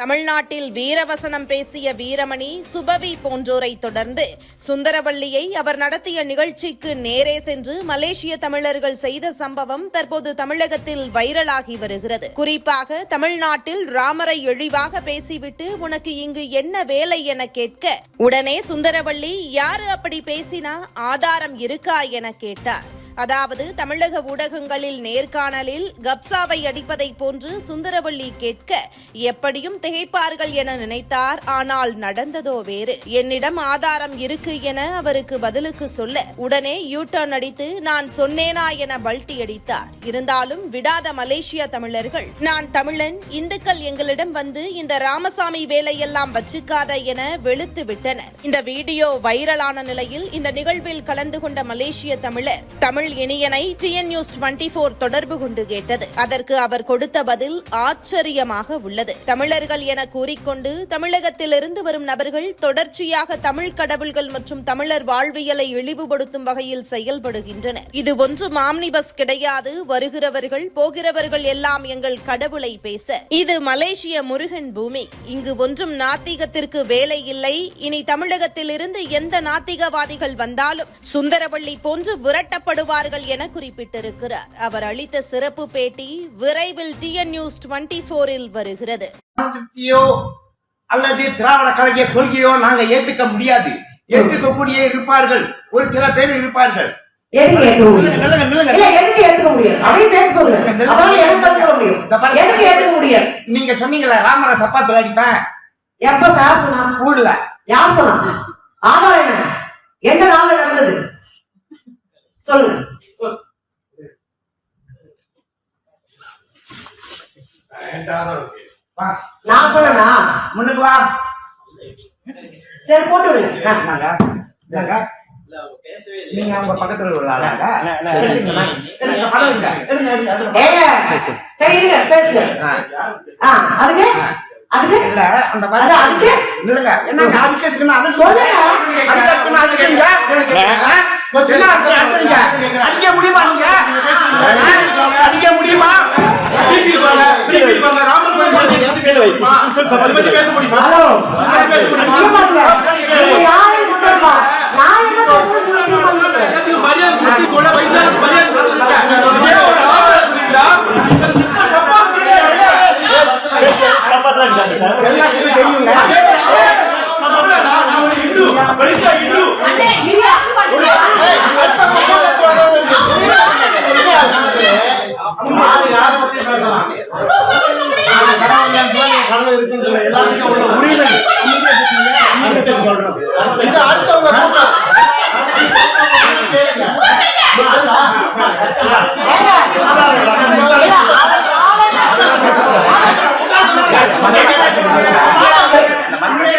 தமிழ்நாட்டில் வீரவசனம் பேசிய வீரமணி சுபவி போன்றோரை தொடர்ந்து சுந்தரவல்லியை அவர் நடத்திய நிகழ்ச்சிக்கு நேரே சென்று மலேசிய தமிழர்கள் செய்த சம்பவம் தற்போது தமிழகத்தில் வைரலாகி வருகிறது. குறிப்பாக தமிழ்நாட்டில் ராமரை இழிவாக பேசிவிட்டு உனக்கு இங்கு என்ன வேலை என கேட்க உடனே சுந்தரவள்ளி யாரு அப்படி பேசினா ஆதாரம் இருக்கா என கேட்டார். அதாவது தமிழக ஊடகங்களில் நேர்காணலில் கப்சாவை அடிப்பதை போன்று சுந்தரவள்ளி கேட்க எப்படியும் திகைப்பார்கள் என நினைத்தார். ஆனால் நடந்ததோ வேறு. என்னிடம் ஆதாரம் இருக்கு என அவருக்கு பதிலுக்கு சொல்ல உடனே யூ டர்ன் அடித்து நான் சொன்னேனா? என பல்ட்டி அடித்தார். இருந்தாலும் விடாத மலேசிய தமிழர்கள் நான் தமிழன் இந்துக்கள் எங்களிடம் வந்து இந்த ராமசாமி வேலையெல்லாம் வச்சுக்காத என வெளுத்து விட்டனர். இந்த வீடியோ வைரலான நிலையில் இந்த நிகழ்வில் கலந்து கொண்ட மலேசிய தமிழர் தமிழ் இனியனை டிஎன் நியூஸ் டுவெண்டி போர் தொடர்பு கொண்டு கேட்டது. அதற்கு அவர் கொடுத்த பதில் ஆச்சரியமாக உள்ளது. தமிழர்கள் என கூறிக்கொண்டு தமிழகத்திலிருந்து வரும் நபர்கள் தொடர்ச்சியாக தமிழ் கடவுள்கள் மற்றும் தமிழர் வாழ்வியலை இழிவுபடுத்தும் வகையில் செயல்படுகின்றனர். இது ஒன்று மாம்னி பஸ் கிடையாது. வருகிறவர்கள் போகிறவர்கள் எல்லாம் எங்கள் கடவுளை பேச. இது மலேசிய முருகன் பூமி. இங்கு ஒன்றும் நாத்திகத்திற்கு வேலை இல்லை. இனி தமிழகத்திலிருந்து எந்த நாத்திகவாதிகள் வந்தாலும் சுந்தரவள்ளி போன்று விரட்டப்படுவார் விரட்டப்படுவார்கள் என குறிப்பிட்டிருக்கிறார். அவர் அளித்த சிறப்பு பேட்டி விரைவில் டிஎன் நியூஸ் டுவெண்டி போரில் வருகிறது. அல்லது திராவிட கலைஞர் கொள்கையோ நாங்க ஏத்துக்க முடியாது. ஏத்துக்கக்கூடிய இருப்பார்கள். ஒரு சில பேர் இருப்பார்கள். ஏத்துக்க ஏத்துக்க ஏத்துக்க நீங்க சொன்னீங்களா ராமரை சப்பாத்துல அடிப்பேன். எப்ப சார் சொன்னா ஊர்ல யார் சொன்னா ஆதாரம் என்ன எந்த நாள்ல நடந்தது சொல்லுங்க வா, நான் சொன்னா முன்னுக்கு வா. சரி போட்டு விடுங்க? நீங்க அவங்க பக்கத்துல உள்ள ஆளாங்க? படம். ஏங்க சரி இருங்க பேசுங்க. ஆ, ஆ அதுக்கு? அதுக்கு? இல்ல, அந்த படம் அதுக்கு? இல்லங்க, என்னங்க, அதுக்கு எதுக்குன்னு அதை சொல்லுங்க. அதுக்கு? என்ன அதுக்கு ஹலோ. இங்க பாருங்க. நீங்க யாரையும் கொண்டு வரல. நான் என்ன பேசுறேன்னு நீங்க பாருங்க. எல்லாம் எனக்கு தெரியுங்க. யாரு யாரை பத்தி பேசலாம்? நாங்க கடவுள் எல்லாத்துக்கும் உள்ள உரிமை. இது அடுத்தவங்க.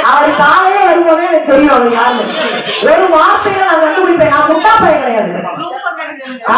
அவர் காலையில வரும்போதே எனக்கு தெரியும் அவர் யாருன்னு. ஒரு வார்த்தையில நான் கண்டுபிடிப்பேன். நான் முட்டா பையன் கிடையாது. ஆ,